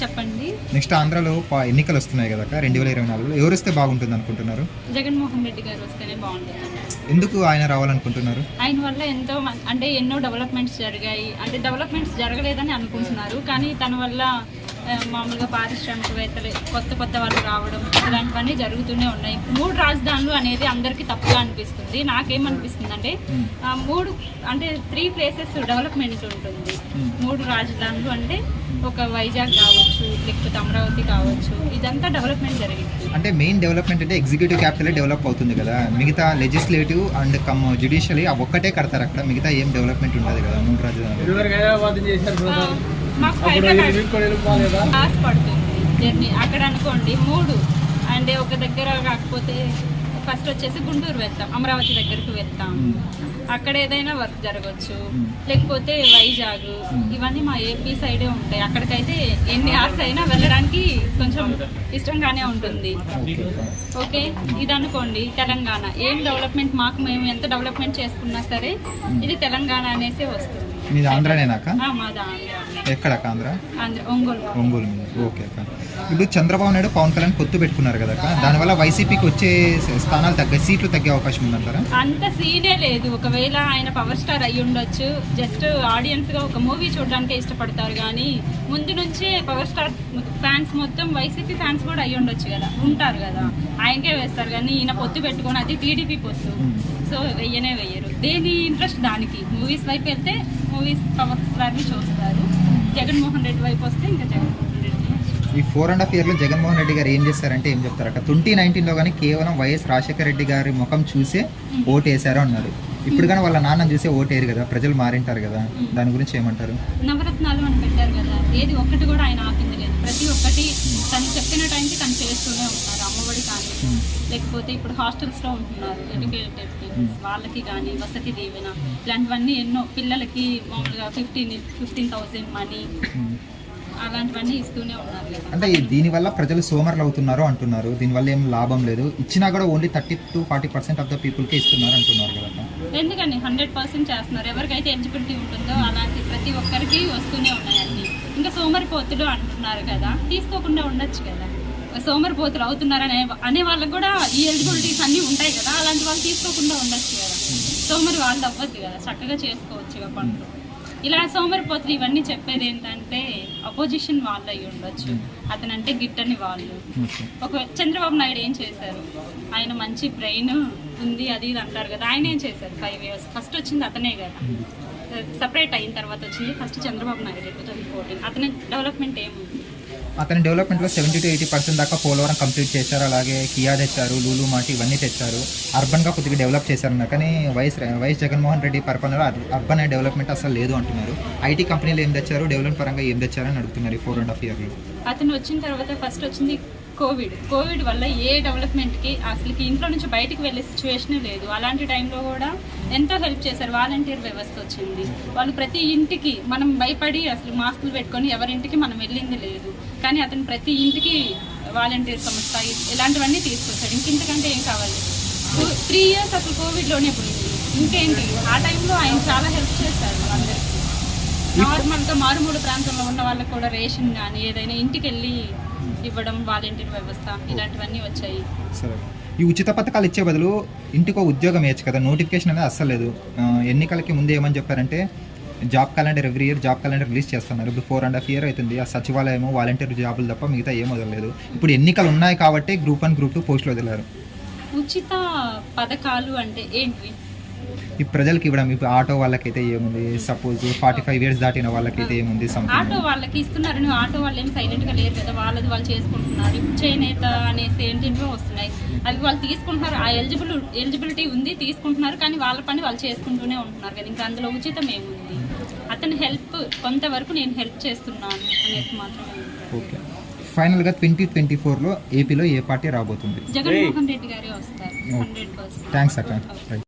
చెప్పండి. నెక్స్ట్ ఆంధ్రాలో ఎన్నికలు వస్తున్నాయి కదా రెండు వేల ఇరవై నాలుగులో. ఎవరు వస్తే బాగుంటుంది అనుకుంటున్నారు? జగన్మోహన్ రెడ్డి గారు వస్తేనే బాగుంటుంది. ఎందుకు ఆయన రావాలనుకుంటున్నారు? ఆయన వల్ల ఎంతో అంటే ఎన్నో డెవలప్మెంట్స్ జరిగాయి. అంటే డెవలప్మెంట్స్ జరగలేదని అనుకుంటున్నారు. కానీ తన వల్ల మామూలుగా పారిశ్రామికవేత్తలు కొత్త కొత్త వాళ్ళు రావడం ఇలాంటివన్నీ జరుగుతూనే ఉన్నాయి. మూడు రాజధానులు అనేది అందరికీ తప్పుగా అనిపిస్తుంది. నాకేమనిపిస్తుంది అంటే ఆ, మూడు అంటే త్రీ ప్లేసెస్ డెవలప్మెంట్ ఉంటుంది. మూడు రాజధానులు అంటే ఒక వైజాగ్ కావచ్చు లేకపోతే అమరావతి కావచ్చు ఇదంతా డెవలప్మెంట్ జరిగింది. అంటే మెయిన్ డెవలప్మెంట్ అంటే ఎగ్జిక్యూటివ్ క్యాపిటల్ డెవలప్ అవుతుంది కదా. మిగతా లెజిస్లేటివ్ అండ్ కమ్ జ్యుడిషియరీ ఒక్కటే కడతారు అక్కడ. మిగతా ఏం డెవలప్మెంట్ ఉంటుంది కదా మూడు రాజధానులు. మాకు క్లాస్ పడుతుంది. జర్నీ అక్కడ అనుకోండి మూడు. అంటే ఒక దగ్గర కాకపోతే ఫస్ట్ వచ్చేసి గుంటూరు వెళ్తాం అమరావతి దగ్గరికి వెళ్తాం. అక్కడ ఏదైనా వర్క్ జరగచ్చు. లేకపోతే వైజాగ్ ఇవన్నీ మా ఏపీ సైడే ఉంటాయి. అక్కడికైతే ఎన్ని అవర్స్ అయినా వెళ్ళడానికి కొంచెం ఇష్టంగానే ఉంటుంది. ఓకే? ఇది అనుకోండి తెలంగాణ. ఏం డెవలప్మెంట్ మాకు మేము ఎంత డెవలప్మెంట్ చేసుకున్నా సరే ఇది తెలంగాణ అనేసి వస్తుంది. మీది ఆంధ్రానేనాక ఆ, మాది ఆంధ్ర ఎక్కడక్క ఆంధ్ర? ఒంగోలు. మీద. ఓకే అక్క. ఇప్పుడు చంద్రబాబు నాయుడు పవన్ కళ్యాణ్ పొత్తు పెట్టుకున్నారు కదా అక్క. దానివల్ల వైసీపీకి వచ్చే స్థానాలు తగ్గే సీట్లు తగ్గే అవకాశం ఉందంటారా? అంత సీనే లేదు. ఒకవేళ ఆయన పవర్ స్టార్ అయి ఉండొచ్చు. జస్ట్ ఆడియన్స్గా ఒక మూవీ చూడడానికే ఇష్టపడతారు కానీ ముందు నుంచే పవర్ స్టార్ ఫ్యాన్స్ మొత్తం వైసీపీ ఫ్యాన్స్ కూడా అయి ఉండొచ్చు కదా. ఉంటారు కదా. ఆయనకే వేస్తారు కానీ ఈయన పొత్తు పెట్టుకొని అది టీడీపీ పొత్తు. సో వెయ్యనే వెయ్యరు. దేని ఇంట్రెస్ట్ దానికి? మూవీస్ వైపు వెళ్తే మూవీస్ పవర్ స్టార్ని చూస్తారు. జగన్మోహన్ రెడ్డి వైపు వస్తే ఇంకా జగన్మోహన్ రెడ్డి ఈ ఫోర్ అండ్ హాఫ్ ఇయర్లో జగన్మోహన్ రెడ్డి గారు ఏం చేస్తారంటే ఏం చెప్తారట ట్వంటీ నైన్టీన్లో కానీ కేవలం వైఎస్ రాజశేఖర రెడ్డి గారి ముఖం చూసే ఓటు వేశారు అన్నారు. ఇప్పుడు కానీ వాళ్ళ నాన్నని చూసే ఓటు వేయరు కదా ప్రజలు మారింటారు కదా దాని గురించి ఏమంటారు? నవరత్నాలు అని పెట్టారు కదా ఏది ఒక్కటి కూడా ఆయన ఆపింది లేదు. ప్రతి ఒక్కటి తను చెప్పిన టైంకి తను చేస్తూనే ఉన్నారు అమ్మఒడి కానీ. లేకపోతే ఇప్పుడు హాస్టల్స్లో ఉంటున్నారు ఎడ్యుకేటెడ్ పీపుల్స్ వాళ్ళకి కానీ వసతి దీవెన ఇలాంటివన్నీ ఎన్నో పిల్లలకి మామూలుగా ఫిఫ్టీన్ ఫిఫ్టీన్ థౌసండ్ మనీ అలాంటివన్నీ ఇస్తూనే ఉన్నారు అంటే దీనివల్ల ప్రజలు సోమర్లు అవుతున్నారు అంటున్నారు. దీనివల్ల ఏం లాభం లేదు. ఇచ్చినా కూడా only thirty to forty percent of the పీపుల్కే ఇస్తున్నారు అంటున్నారు కదా ఎందుకని? హండ్రెడ్ పర్సెంట్ చేస్తున్నారు. ఎవరికైతే ఎలిజిబిలిటీ ఉంటుందో అలాంటి ప్రతి ఒక్కరికి వస్తూనే ఉన్నాయి అన్ని ఇంకా సోమరిపోతులు అంటున్నారు కదా. తీసుకోకుండా ఉండొచ్చు కదా. సోమరిపోతులు అవుతున్నారనే అనే వాళ్ళకి కూడా ఈ ఎలిజిబిలిటీస్ అన్నీ ఉంటాయి కదా. అలాంటి వాళ్ళు తీసుకోకుండా ఉండొచ్చు కదా. సోమరి వాళ్ళు అవ్వద్దు కదా. చక్కగా చేసుకోవచ్చు పనులు. ఇలా సోమరిపోతులు ఇవన్నీ చెప్పేది ఏంటంటే అపోజిషన్ వాళ్ళు అయి ఉండొచ్చు అతనంటే గిట్టని వాళ్ళు. ఒక చంద్రబాబు నాయుడు ఏం చేశారు? ఆయన మంచి బ్రెయిన్ ఉంది అది ఇది అంటారు కదా. ఆయన ఏం చేశారు? ఫైవ్ ఇయర్స్ ఫస్ట్ వచ్చింది అతనే కదా. సపరేట్ అయిన తర్వాత వచ్చింది. First Chandrababu Naidu two thousand fourteen అతని డెవలప్మెంట్ ఏముంది? అతని డెవలప్మెంట్లో సెవెంటీ టు ఎయిటీ పర్సెంట్ దాకా పోలవరం కంప్లీట్ చేశారు. అలాగే కియా తెచ్చారు లూలు మాటి ఇవన్నీ తెచ్చారు. అర్బన్గా కొద్దిగా డెవలప్ చేశారన్న కానీ వైఎస్ వైఎస్ జగన్మోహన్ రెడ్డి పరిపాలనలో అర్బన్ డెవలప్మెంట్ అసలు లేదు అంటున్నారు. ఐటీ కంపెనీలు ఏం తెచ్చారు డెవలప్ పరంగా ఏం తెచ్చారని అడుగుతున్నారు ఈ ఫోర్ అండ్ హాఫ్ ఇయర్లో అతను వచ్చిన తర్వాత ఫస్ట్ వచ్చింది కోవిడ్. కోవిడ్ వల్ల ఏ డెవలప్మెంట్కి అసలుకి ఇంట్లో నుంచి బయటికి వెళ్ళే సిచ్యువేషనే లేదు. అలాంటి టైంలో కూడా ఎంతో హెల్ప్ చేశారు. వాలంటీర్ వ్యవస్థ వచ్చింది. వాళ్ళు ప్రతి ఇంటికి మనం భయపడి అసలు మాస్కులు పెట్టుకొని ఎవరింటికి మనం వెళ్ళింది లేదు. కానీ అతను ప్రతి ఇంటికి వాలంటీర్ సంస్థ ఇలాంటివన్నీ తీసుకొచ్చాడు. ఇంకింతకంటే ఏం కావాలి? త్రీ ఇయర్స్ అసలు కోవిడ్లోనే పోయింది. ఇంకేంటి? ఆ టైంలో ఆయన చాలా హెల్ప్ చేశారు అందరికీ. నార్మల్గా మారుమూల ప్రాంతంలో ఉన్న వాళ్ళకి కూడా రేషన్ కానీ ఏదైనా ఇంటికి వెళ్ళి ఇవ్వడం వాలంటీర్ వ్యవస్థ ఇలాంటివన్నీ వచ్చాయి. సరే. ఈ ఉచిత పథకాలు ఇచ్చే బదులు ఇంటికో ఉద్యోగం వేయచ్చు కదా నోటిఫికేషన్ అనేది అస్సలు లేదు. ఎన్నికలకి ముందు ఏమని చెప్పారంటే job calendar every year job calendar release చేస్తున్నారు. ఇప్పుడు ఫోర్ అండ్ హాఫ్ ఇయర్ అవుతుంది. ఆ సచివాలయము వాలంటీర్ జాబులు తప్ప మిగతా ఏం వదలలేదు ఇప్పుడు ఎన్నికలు ఉన్నాయి కాబట్టి గ్రూప్ వన్ గ్రూప్ టూ పోస్టులు వదిలారు. ఉచిత పథకాలు అంటే ఏంటివి? ఈ ప్రజలకి ఇవ్వడం ఇప్పుడు ఆటో వాళ్ళకైతే ఏముంది? సపోజ్ ఫార్టీ ఫైవ్ ఇయర్స్ దాటిన వాళ్ళకైతే ఏముంది ఆటో వాళ్ళకి ఇస్తున్నారు. నువ్వు ఆటో వాళ్ళు ఏం సైలెంట్గా లేరు కదా. వాళ్ళది వాళ్ళు చేసుకుంటున్నారు. చేనేత అనేసి ఏంటంటే వస్తున్నాయి. అవి వాళ్ళు తీసుకుంటున్నారు. ఆ ఎలిజిబుల్ ఎలిజిబిలిటీ ఉంది తీసుకుంటున్నారు. కానీ వాళ్ళ పని వాళ్ళు చేసుకుంటూనే ఉంటున్నారు కదా. ఇంకా అందులో ఉచితం ఏముంది? అతని హెల్ప్ కొంతవరకు నేను హెల్ప్ చేస్తున్నాను అనేసి మాత్రమే ఉంది. ఓకే ఫైనల్గా ట్వంటీ ట్వంటీ ఫోర్లో ఏపీలో ఏ పార్టీ రాబోతుంది? జగన్మోహన్ రెడ్డి గారే వస్తారు. థ్యాంక్స్ అక్క.